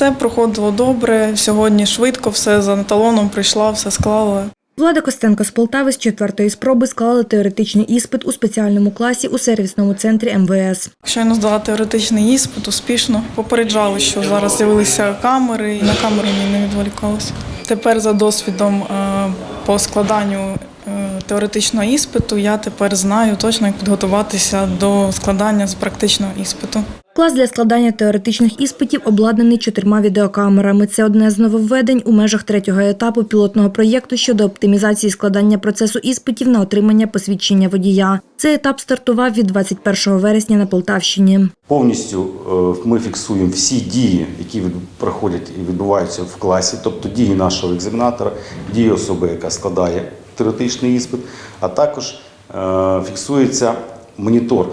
Все проходило добре. Сьогодні швидко, все за талоном прийшла, все склала. Влада Костенко з Полтави з четвертої спроби склала теоретичний іспит у спеціальному класі у сервісному центрі МВС. Щойно здала теоретичний іспит успішно. Попереджали, що зараз з'явилися камери, і на камери не відволікалася. Тепер за досвідом е, по складанню теоретичного іспиту я тепер знаю точно, як підготуватися до складання з практичного іспиту. Клас для складання теоретичних іспитів обладнаний чотирма відеокамерами. Це одне з нововведень у межах третього етапу пілотного проєкту щодо оптимізації складання процесу іспитів на отримання посвідчення водія. Цей етап стартував від 21 вересня на Полтавщині. Повністю е, ми фіксуємо всі дії, які від- проходять і відбуваються в класі, тобто дії нашого екзаменатора, дії особи, яка складає теоретичний іспит, а також е, фіксується монітор,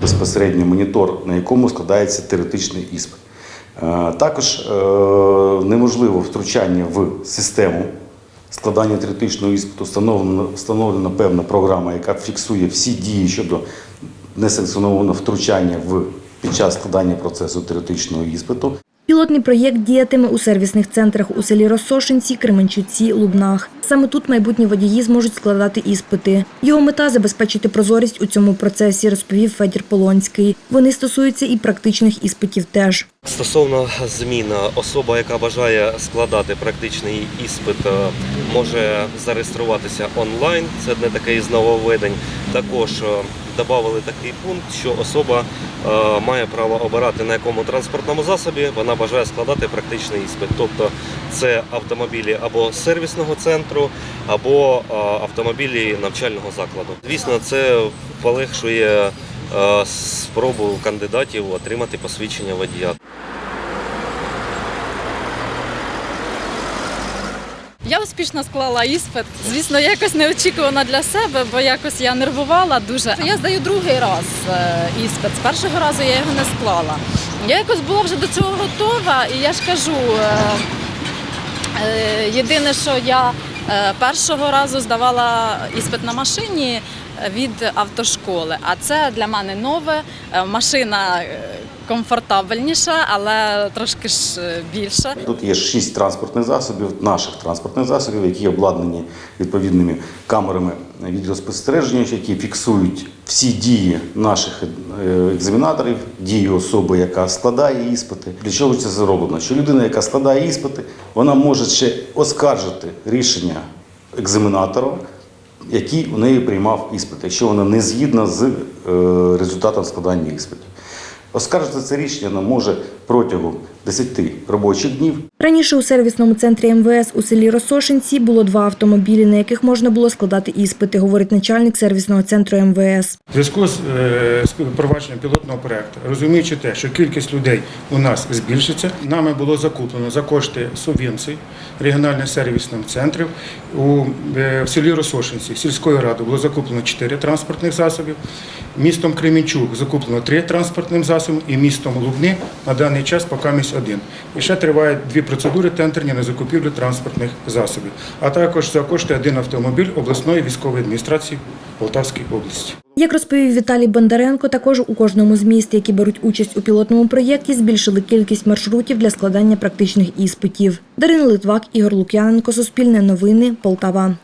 безпосередньо монітор, на якому складається теоретичний іспит. Е, Також е, неможливо втручання в систему складання теоретичного іспиту. Встановлена, встановлена певна програма, яка фіксує всі дії щодо несанкціонованого втручання в під час складання процесу теоретичного іспиту. Пілотний проєкт діятиме у сервісних центрах у селі Росошинці, Кременчуці, Лубнах. Саме тут майбутні водії зможуть складати іспити. Його мета забезпечити прозорість у цьому процесі, розповів Федір Полонський. Вони стосуються і практичних іспитів теж. Стосовно змін, особа, яка бажає складати практичний іспит, е, може зареєструватися онлайн. Це не таке із нововведень. Також е, додали такий пункт, що особа е, має право обирати на якому транспортному засобі вона бажає складати практичний іспит. Тобто це автомобілі або сервісного центру, або е, автомобілі навчального закладу. Звісно, це полегшує е, спробу кандидатів отримати посвідчення водія. Я успішно склала іспит. Звісно, якось неочікувано для себе, бо якось я нервувала дуже. Я здаю другий раз е, іспит. З першого разу я його не склала. Я якось була вже до цього готова, і я ж кажу, е, е, єдине, що я першого разу здавала іспит на машині від автошколи, а це для мене нове. Е, Машина е, комфортабельніша, але трошки ж е, більша. Тут є шість транспортних засобів, наших транспортних засобів, які обладнані відповідними камерами відеоспостереження, які фіксують всі дії наших екзаменаторів, дії особи, яка складає іспити. Для чого це зроблено? Що людина, яка складає іспити, вона може ще оскаржити рішення екзаменатора, який у неї приймав іспит, якщо вона не згідна з е, результатом складання іспитів. Оскаржити це рішення може протягом 10 робочих днів Раніше у сервісному центрі МВС у селі Росошинці було два автомобілі, на яких можна було складати іспити, говорить начальник сервісного центру МВС. В зв'язку з, е, з впровадженням пілотного проекту, розуміючи те, що кількість людей у нас збільшиться, нами було закуплено за кошти субвенцій регіональних сервісних центрів. У е, в селі Росошинці сільської ради було закуплено 4 транспортних засобів. Містом Кремінчук закуплено 3 транспортних засоби, і містом Лубни на даний час поки місць один. І ще тривають дві процедури тендерні на закупівлю транспортних засобів, а також за кошти один автомобіль обласної військової адміністрації Полтавської області. Як розповів Віталій Бондаренко, також у кожному з міст, які беруть участь у пілотному проєкті, збільшили кількість маршрутів для складання практичних іспитів. Дарина Литвак, Ігор Лук'яненко, Суспільне новини, Полтава.